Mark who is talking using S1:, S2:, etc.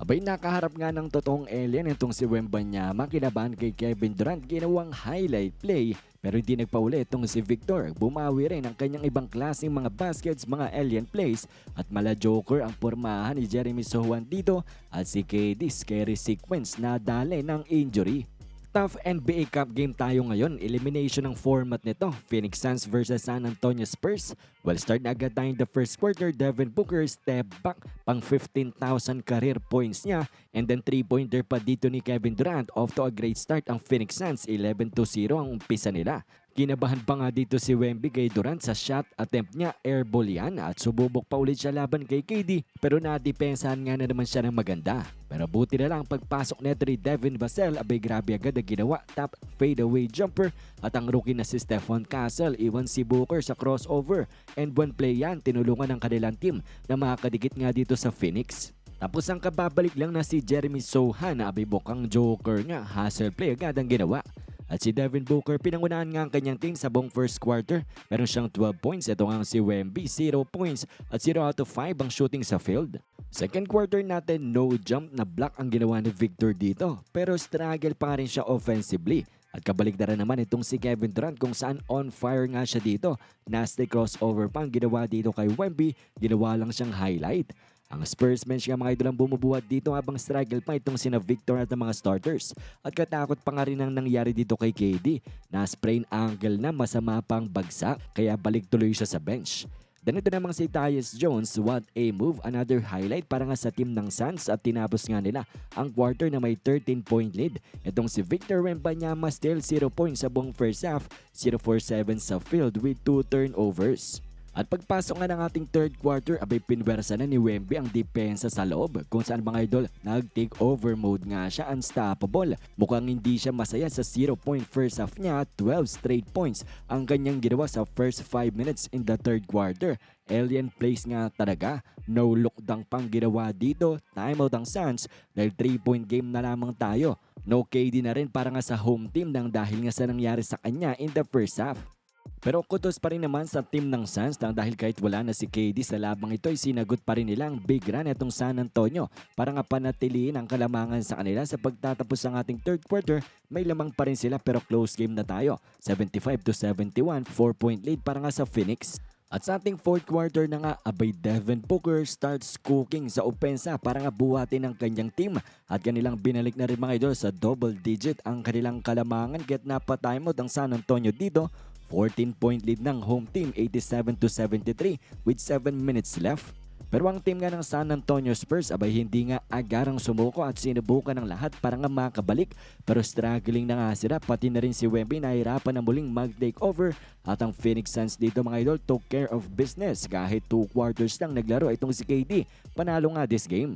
S1: Abay nakaharap nga ng totoong alien itong si Wembanyama kinabahan kay Kevin Durant ginawang highlight play pero hindi nagpauli itong si Victor. Bumawi rin ang kanyang ibang klaseng mga baskets, mga alien plays at mala joker ang pormahan ni Jeremy Sohan dito at si KD scary sequence na dali ng injury. Tough NBA Cup game tayo ngayon. Elimination ng format nito. Phoenix Suns versus San Antonio Spurs. Well, start na agad tayo the first quarter. Devin Booker step back pang 15,000 career points niya. And then 3-pointer pa dito ni Kevin Durant. Off to a great start ang Phoenix Suns. 11-0 ang umpisa nila. Kinabahan pa nga dito si Wemby kay Durant sa shot attempt niya airball yan at sububok pa ulit siya laban kay KD pero nadepensahan nga na naman siya ng maganda. Pero buti na lang pagpasok neto ni Devin Vassell abay grabe agad ang ginawa top fadeaway jumper at ang rookie na si Stephon Castle iwan si Booker sa crossover and one play yan tinulungan ng kanilang team na makakadikit nga dito sa Phoenix. Tapos ang kababalik lang na si Jeremy Sohan na abay bukang joker nga hustle play agad ang ginawa. At si Devin Booker, pinangunahan nga ang kanyang team sa buong first quarter. Meron siyang 12 points. Ito nga si Wemby, 0 points at 0 out of 5 ang shooting sa field. Second quarter natin, no jump na block ang ginawa ni Victor dito. Pero struggle pa rin siya offensively. At kabaligtaran naman itong si Kevin Durant kung saan on fire nga siya dito. Nasty crossover pa ang ginawa dito kay Wemby, ginawa lang siyang highlight. Ang Spurs bench nga mga idol ang bumubuhat dito habang struggle pa itong sina Victor at ang mga starters. At katakot pa nga rin ang nangyari dito kay KD na sprain ankle na masama pang bagsak kaya balik tuloy siya sa bench. Ganito namang si Tyus Jones, what a move, another highlight para nga sa team ng Suns at tinapos nga nila ang quarter na may 13 point lead. Itong si Victor Wembanyama still 0 points sa buong first half, 0-4-7 sa field with 2 turnovers. At pagpasok nga ng ating third quarter, abay pinwersa na ni Wemby ang depensa sa loob kung saan mga idol nag-take over mode nga siya unstoppable. Mukhang hindi siya masaya sa 0 point first half niya, 12 straight points ang kanyang ginawa sa first 5 minutes in the third quarter. Alien plays nga talaga, no look dang pang ginawa dito, timeout ang Suns dahil 3 point game na lamang tayo. No KD na rin para nga sa home team nang dahil nga sa nangyari sa kanya in the first half. Pero kutos pa rin naman sa team ng Suns nang dahil kahit wala na si KD sa labang ito ay sinagot pa rin nila ang big run itong San Antonio para nga panatiliin ang kalamangan sa kanila. Sa pagtatapos ng ating third quarter may lamang pa rin sila pero close game na tayo. 75 to 71 4 point lead para nga sa Phoenix. At sa ating fourth quarter na nga, abay Devin Booker starts cooking sa opensa para nga buhatin ang kanyang team. At kanilang binalik na rin mga idol sa double digit ang kanilang kalamangan. Get napatimeout ang San Antonio dito 14 point lead ng home team 87 to 73 with 7 minutes left. Pero ang team nga ng San Antonio Spurs abay hindi nga agarang sumuko at sinubukan ng lahat para nga makabalik pero struggling na nga sila pati na rin si Wemby nahirapan na muling mag-take over at ang Phoenix Suns dito mga idol took care of business kahit 2 quarters lang naglaro itong si KD panalo nga this game.